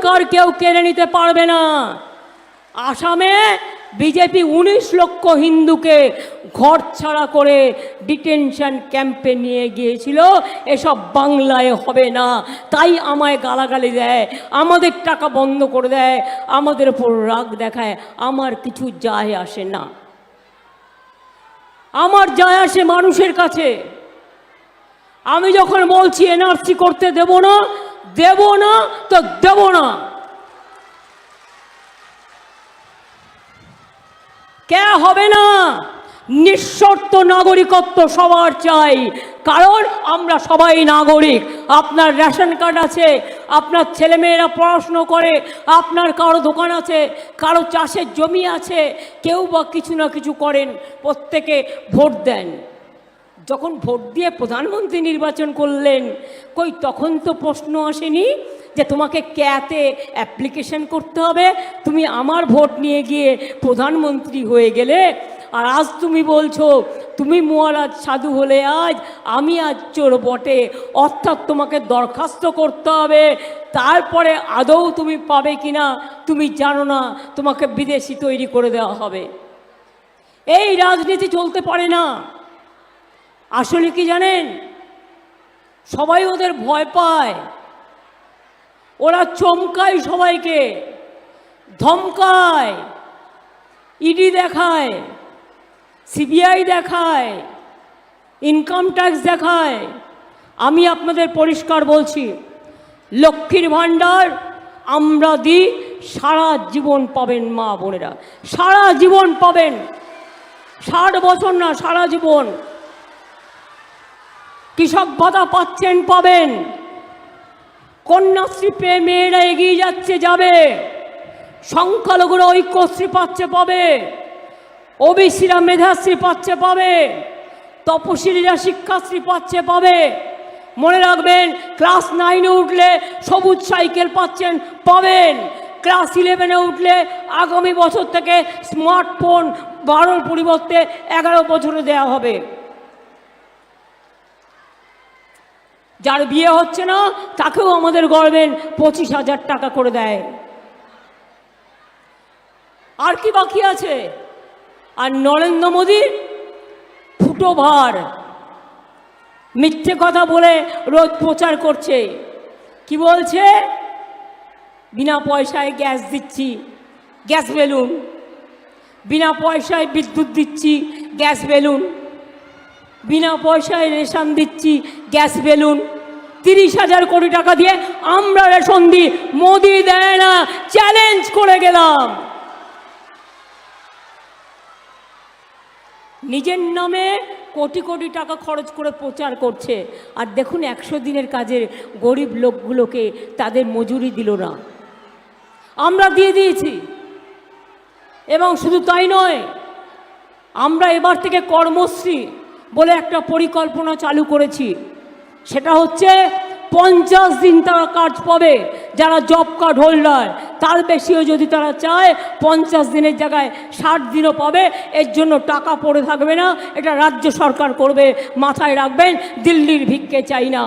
অধিকার কেউ কেড়ে নিতে পারবে না। আসামে বিজেপি উনিশ লক্ষ হিন্দুকে ঘর ছাড়া করে ডিটেনশন ক্যাম্পে নিয়ে গিয়েছিল, এসব বাংলায় হবে না। তাই আমায় গালাগালি দেয়, আমাদের টাকা বন্ধ করে দেয়, আমাদের ওপর রাগ দেখায়, আমার কিছু যায় আসে না। আমার যায় আসে মানুষের কাছে। আমি যখন বলছি, এনআরসি করতে দেব না দেব না তো দেব না। কে হবে না? নিঃশর্ত নাগরিকত্ব সবার চাই। কারণ আমরা সবাই নাগরিক। আপনার রেশন কার্ড আছে, আপনার ছেলেমেয়েরা পড়াশুনো করে, আপনার কারও দোকান আছে, কারও চাষের জমি আছে, কেউ বা কিছু না কিছু করেন, প্রত্যেকে ভোট দেন। যখন ভোট দিয়ে প্রধানমন্ত্রী নির্বাচন করলেন, কই তখন তো প্রশ্ন আসেনি যে তোমাকে ক্যাতে অ্যাপ্লিকেশন করতে হবে, তুমি আমার ভোট নিয়ে গিয়ে প্রধানমন্ত্রী হয়ে গেলে, আর আজ তুমি বলছো, তুমি মহারাজ সাধু হলে আজ, আমি আজ চোর বটে, অর্থাৎ তোমাকে দরখাস্ত করতে হবে, তারপরে আদৌ তুমি পাবে কিনা, তুমি জানো না, তোমাকে বিদেশি তৈরি করে দেওয়া হবে। এই রাজনীতি চলতে পারে না। আসলে কি জানেন? সবাই ওদের ভয় পায়। ওরা চমকায় সবাইকে, ধমকায় ইডি দেখায় সিবিআই দেখায় ইনকাম ট্যাক্স দেখায়। আমি আপনাদের পরিষ্কার বলছি, লক্ষ্মীর ভাণ্ডার আমরা দিই, সারা জীবন পাবেন মা বোনেরা। সারা জীবন পাবেন। ষাট বছর না, সারা জীবন। কৃষক ভাতা পাচ্ছেন পাবেন। কন্যাশ্রী পেয়ে মেয়েরা এগিয়ে যাচ্ছে, যাবে। সংখ্যালঘুরা ঐক্যশ্রী পাচ্ছে, পাবে। ওবিসিরা মেধাশ্রী পাচ্ছে, পাবে। তপশিলীরা শিক্ষাশ্রী পাচ্ছে, পাবে। মনে রাখবেন, ক্লাস নাইনে উঠলে সবুজ সাইকেল পাচ্ছেন, পাবেন। ক্লাস ইলেভেনে উঠলে আগামী বছর থেকে স্মার্টফোন বারোর পরিবর্তে এগারো বছরে দেওয়া হবে। যার বিয়ে হচ্ছে না, তাকেও আমাদের গভর্নমেন্ট পঁচিশ হাজার টাকা করে দেয়। আর কি বাকি আছে? আর নরেন্দ্র মোদীর ফুটো ভার। মিথ্যে কথা বলে রোজ প্রচার করছে। কি বলছে? বিনা পয়সায় গ্যাস দিচ্ছি, গ্যাস বেলুন। বিনা পয়সায় বিদ্যুৎ দিচ্ছি, গ্যাস বেলুন। বিনা পয়সায় রেশন দিচ্ছি গ্যাস বেলুন, তিরিশ হাজার কোটি টাকা দিয়ে আমরা রেশন দিই। মোদি দেয় না চ্যালেঞ্জ করে গেলাম। নিজের নামে কোটি কোটি টাকা খরচ করে প্রচার করছে। আর দেখুন একশো দিনের কাজের গরিব লোকগুলোকে তাদের মজুরি দিল না। আমরা দিয়ে দিয়েছি। এবং শুধু তাই নয়, আমরা এবার থেকে কর্মশ্রী বলে একটা পরিকল্পনা চালু করেছি। সেটা হচ্ছে পঞ্চাশ দিন তারা কাজ পাবে যারা জব কার্ড হোল্ডার তার বেশিও যদি তারা চায়, পঞ্চাশ দিনের জায়গায় ষাট দিনও পাবে, এর জন্য টাকা পড়ে থাকবে না, এটা রাজ্য সরকার করবে, মাথায় রাখবেন, দিল্লির ভিক্ষে চাই না।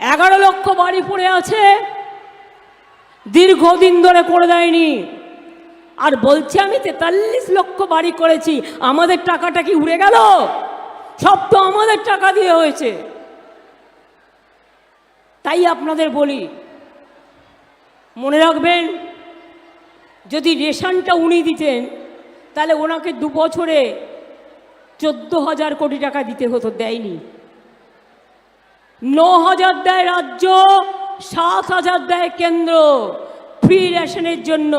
এগারো লক্ষ বাড়ি পড়ে আছে, দীর্ঘদিন ধরে করে দেয়নি। আর বলছি আমি তেতাল্লিশ লক্ষ বাড়ি করেছি, আমাদের টাকাটা কি উড়ে গেল? সব তো আমাদের টাকা দিয়ে হয়েছে। তাই আপনাদের বলি, মনে রাখবেন, যদি রেশনটা উনি দিতেন, তাহলে ওনাকে দু বছরে চোদ্দ হাজার কোটি টাকা দিতে হতো, দেয়নি। ন হাজার দেয় রাজ্য, সাত হাজার দেয় কেন্দ্র ফ্রি রেশনের জন্য।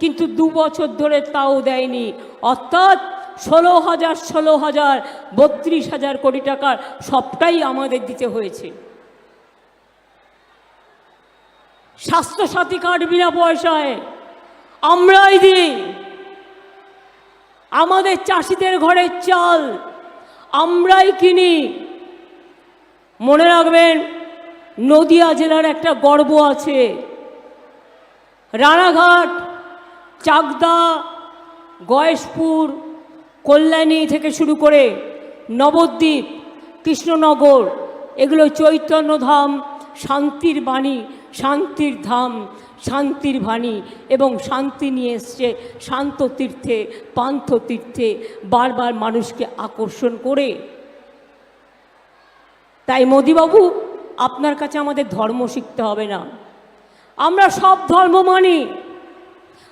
কিন্তু দু বছর ধরে তাও দেয়নি। অর্থাৎ ষোলো হাজার ষোলো হাজার, বত্রিশ হাজার কোটি টাকার সবটাই আমাদের দিতে হয়েছে। স্বাস্থ্যসাথী কার্ড বিনা পয়সায় আমরাই দিই। আমাদের চাষিদের ঘরের চাল আমরাই কিনি। মনে রাখবেন, নদিয়া জেলার একটা গর্ব আছে। রানাঘাট চাকদা, গয়েশপুর, কল্যাণী থেকে শুরু করে নবদ্বীপ, কৃষ্ণনগর, এগুলো চৈতন্য ধাম শান্তির বাণী, শান্তির ধাম, শান্তির বাণী এবং শান্তি নিয়ে এসছে শান্ত তীর্থে, পান্থ তীর্থে বারবার মানুষকে আকর্ষণ করে। তাই মোদিবাবু, আপনার কাছে আমাদের ধর্ম শিখতে হবে না। আমরা সব ধর্ম মানি।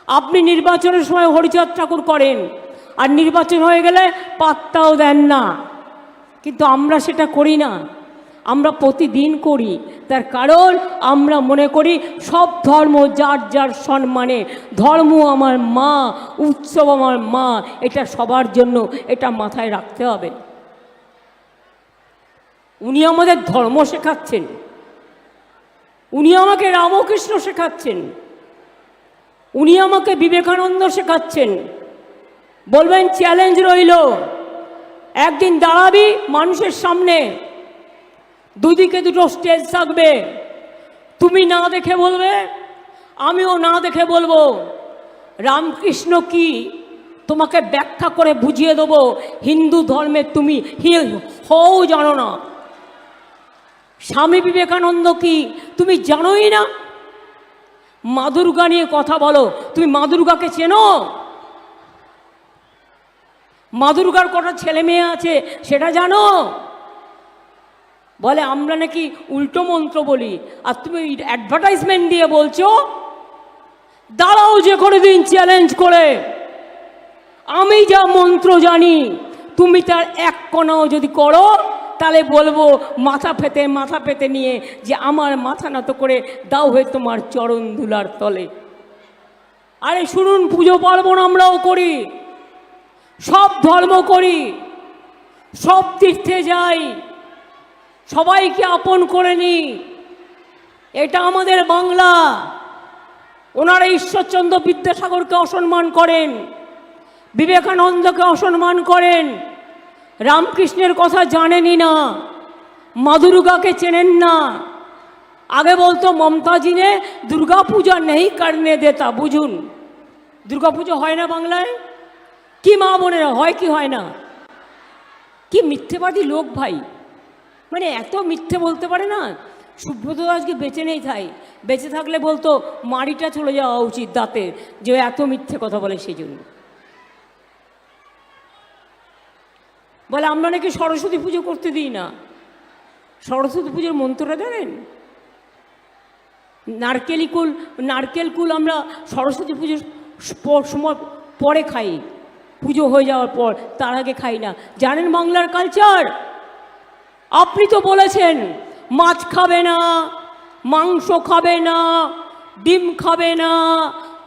আপনি নির্বাচনের সময় হরিচাঁদ ঠাকুর করেন। আর নির্বাচন হয়ে গেলে পাত্তাও দেন না। কিন্তু আমরা সেটা করি না। আমরা প্রতিদিন করি। তার কারণ আমরা মনে করি সব ধর্ম যার যার সম্মানে। ধর্ম আমার মা, উৎসব আমার মা, এটা সবার জন্য এটা মাথায় রাখতে হবে। উনি আমাদের ধর্ম শেখাচ্ছেন। উনি আমাকে রামকৃষ্ণ শেখাচ্ছেন। উনি আমাকে বিবেকানন্দ শেখাচ্ছেন। বলবেন চ্যালেঞ্জ রইল। একদিন দাঁড়াবি মানুষের সামনে। দুদিকে দুটো স্টেজ থাকবে। তুমি না দেখে বলবে, আমিও না দেখে বলব। রামকৃষ্ণ কি? তোমাকে ব্যাখ্যা করে বুঝিয়ে দেবো, হিন্দু ধর্মে তুমি হও জানো না। স্বামী বিবেকানন্দ কি? তুমি জানোই না। মা দুর্গা নিয়ে কথা বলো। তুমি মা দুর্গাকে চেনো? মা দুর্গার কটা ছেলে মেয়ে আছে, সেটা জানো? বলে, আমরা নাকি উল্টো মন্ত্র বলি। আর তুমি অ্যাডভার্টাইজমেন্ট দিয়ে বলছো, দাঁড়াও যে কোনো দিন চ্যালেঞ্জ করে। আমি যা মন্ত্র জানি, তুমি তার এক কোনাও যদি করো তাহলে বলব, মাথা পেতে মাথা পেতে নিয়ে যে আমার মাথা নত করে দাও হয়ে তোমার চরণ ধুলার তলে। আরে শুনুন, পুজো পার্বণ আমরাও করি, সব ধর্ম করি, সব তীর্থে যাই, সবাইকে আপন করে নিই। এটা আমাদের বাংলা। ওনারা ঈশ্বরচন্দ্র বিদ্যাসাগরকে অসম্মান করেন, বিবেকানন্দকে অসম্মান করেন রামকৃষ্ণের কথা জানেনই না। মা দুর্গাকে চেনেন না। আগে বলতো মমতাজি নে দুর্গা পূজা নেই কারণে দেতা, বুঝুন। দুর্গা পুজো হয় না বাংলায়? কি মা বোনেরা, হয় কি হয় না? কি মিথ্যেবাদী লোক ভাই? মানে এত মিথ্যে বলতে পারে না? সুব্রত আজকে বেঁচে নেই তাই বেঁচে থাকলে বলতো, মাড়িটা চলে যাওয়া উচিত দাঁতের যে এত মিথ্যে কথা বলে সেই জন্য বলে, আমরা নাকি সরস্বতী পুজো করতে দিই না। সরস্বতী পুজোর মন্ত্রটা জানেন? নারকেলি কুল, নারকেল কুল আমরা সরস্বতী পুজোর সময় পরে খাই। পুজো হয়ে যাওয়ার পর, তার আগে খাই না। জানেন বাংলার কালচার? আপনি তো বলেছেন, মাছ খাবে না, মাংস খাবে না, ডিম খাবে না,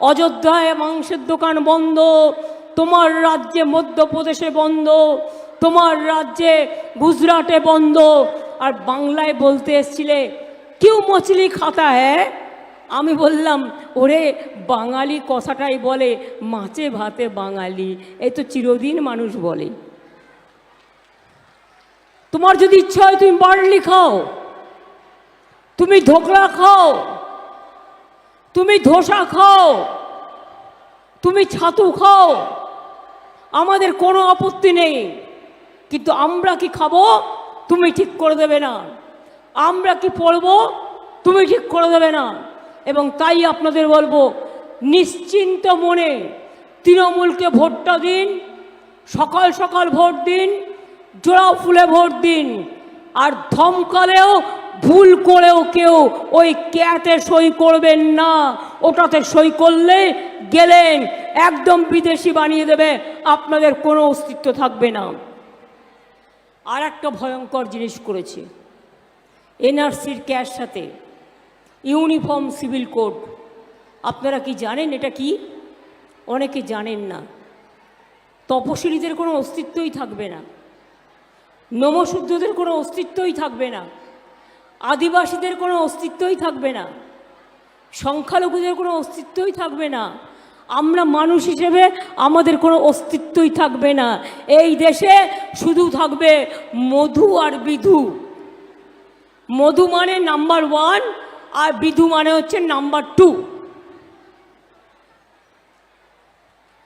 অযোধ্যায় মাংসের দোকান বন্ধ, তোমার রাজ্যে মধ্যপ্রদেশে বন্ধ তোমার রাজ্যে গুজরাটে বন্ধ। আর বাংলায় বলতে এসছিলে, কেউ মছলি খাতা হ্যাঁ? আমি বললাম, ওরে, বাঙালি কথাটাই বলে, মাছে ভাতে বাঙালি এই তো চিরদিন মানুষ বলে। তোমার যদি ইচ্ছা হয় তুমি বার্লি খাও, তুমি ধোকলা খাও, তুমি ধোসা খাও, তুমি ছাতু খাও, আমাদের কোনো আপত্তি নেই। কিন্তু আমরা কি খাব? তুমি ঠিক করে দেবে না। আমরা কি পড়ব? তুমি ঠিক করে দেবে না। এবং তাই আপনাদের বলব, নিশ্চিন্ত মনে তৃণমূলকে ভোটটা দিন, সকাল সকাল ভোট দিন জোড়া ফুলে ভোট দিন, আর ধমকালেও, ভুল করেও কেউ ওই ক্যাটে সই করবেন না। ওটাতে সই করলে গেলেন একদম বিদেশি বানিয়ে দেবে, আপনাদের কোনো অস্তিত্ব থাকবে না। আর একটা ভয়ঙ্কর জিনিস করেছে। এনআরসির ক্যাশ সাথে। Uniform civil code. আপনারা কি জানেন এটা কি? অনেকে জানেন না। তপশিলীদের কোনো অস্তিত্বই থাকবে না। নমশুদ্ধদের কোনো অস্তিত্বই থাকবে না। আদিবাসীদের কোনো অস্তিত্বই থাকবে না। সংখ্যালঘুদের কোনো অস্তিত্বই থাকবে না। আমরা মানুষ হিসেবে আমাদের কোনো অস্তিত্বই থাকবে না। এই দেশে শুধু থাকবে মধু আর বিধু। মধু মানে নাম্বার ওয়ান আর বিধু মানে হচ্ছে নাম্বার টু।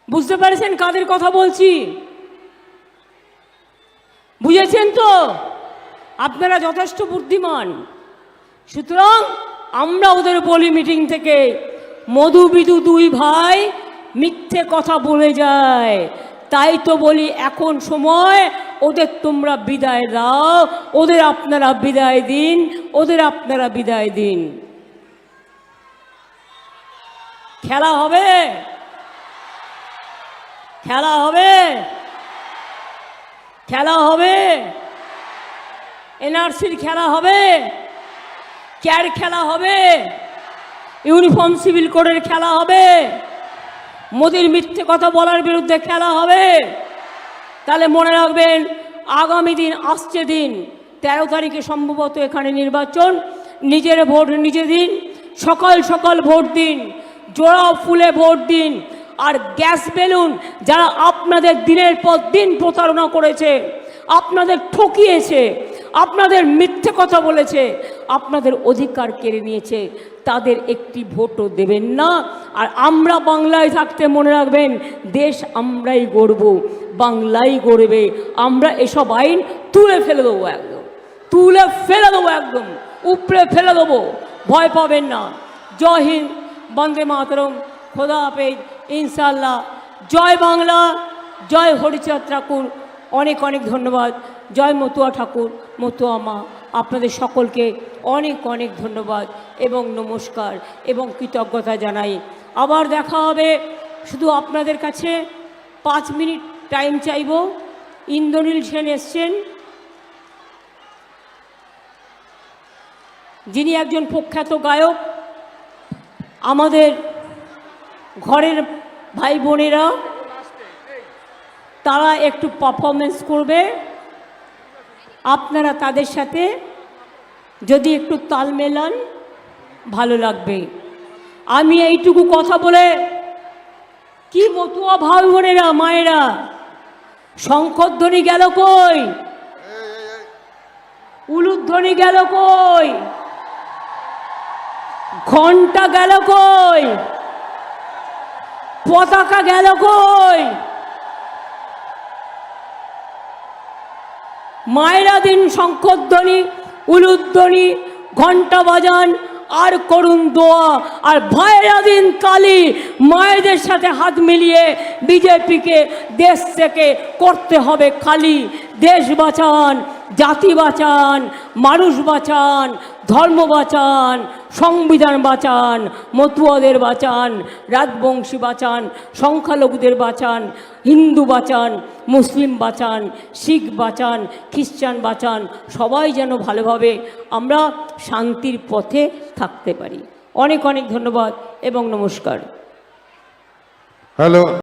বুঝতে পেরেছেন কাদের কথা বলছি? বুঝেছেন তো? আপনারা যথেষ্ট বুদ্ধিমান। সুতরাং আমরা ওদের বলি মিটিং থেকে। মধু বিদু দুই ভাই মিথ্যে কথা বলে যায়। তাই তো বলি, এখন সময়, ওদের তোমরা বিদায় দাও, ওদের আপনারা বিদায় দিন, ওদের আপনারা বিদায় দিন। খেলা হবে? খেলা হবে? খেলা হবে? এনআরসির খেলা হবে? ক্যার খেলা হবে? ইউনিফর্ম সিভিল কোডের খেলা হবে। মোদির মিথ্যে কথা বলার বিরুদ্ধে খেলা হবে। তাহলে মনে রাখবেন, আগামী দিন আসছে দিন, তেরো তারিখে সম্ভবত এখানে নির্বাচন। নিজের ভোট নিজে দিন, সকাল সকাল ভোট দিন, জোড়া ফুলে ভোট দিন, আর গ্যাস বেলুন যারা আপনাদের দিনের পর দিন প্রতারণা করেছে, আপনাদের ঠকিয়েছে, আপনাদের মিথ্যে কথা বলেছে, আপনাদের অধিকার কেড়ে নিয়েছে। তাদের একটি ভোটও দেবেন না। আর আমরা বাংলায় থাকতে মনে রাখবেন, দেশ আমরাই গড়ব, বাংলাই গড়বে। আমরা এসব আইন তুলে ফেলে দেবো একদম। তুলে ফেলে দেবো একদম। উপড়ে ফেলে দেবো। ভয় পাবেন না। জয় হিন্দ, বন্দে মাতরম। খোদা হাফেজ। ইনশাল্লাহ জয় বাংলা, জয় হরিচাঁদ ঠাকুর। অনেক অনেক ধন্যবাদ। জয় মতুয়া ঠাকুর, মতুয়া মা। আপনাদের সকলকে অনেক অনেক ধন্যবাদ এবং নমস্কার এবং কৃতজ্ঞতা জানাই। আবার দেখা হবে শুধু আপনাদের কাছে। পাঁচ মিনিট টাইম চাইব। ইন্দ্রনীল সেন এসছেন। যিনি একজন প্রখ্যাত গায়ক। আমাদের ঘরের ভাই বোনেরা তারা একটু পারফরমেন্স করবে। আপনারা তাদের সাথে যদি একটু তাল মেলান, ভালো লাগবে। আমি এইটুকু কথা বলে কি মতুয়া ভাই বোনেরা মায়েরা? শঙ্করধ্বনি গেল কই? উলুধ্বনি গেল কই? ঘণ্টা গেল কই? পতাকা গেল কই? মায়েরা দিন শঙ্করধ্বনি, উলুধ্বনি, ঘণ্টা বাজান, আর করুন দোয়া। আর ভাইরা দিন কালি, মায়েদের সাথে হাত মিলিয়ে বিজেপিকে, দেশ থেকে করতে হবে খালি দেশ বাঁচান জাতি বাঁচান, মানুষ বাঁচান, ধর্ম বাঁচান, সংবিধান বাঁচান, মতুয়াদের বাঁচান, রাজবংশী বাঁচান, সংখ্যালঘুদের বাঁচান, হিন্দু বাঁচান, মুসলিম বাঁচান, শিখ বাঁচান, খ্রিস্টান বাঁচান, সবাই যেন ভালোভাবে আমরা শান্তির পথে থাকতে পারি। অনেক অনেক ধন্যবাদ এবং নমস্কার। হ্যালো।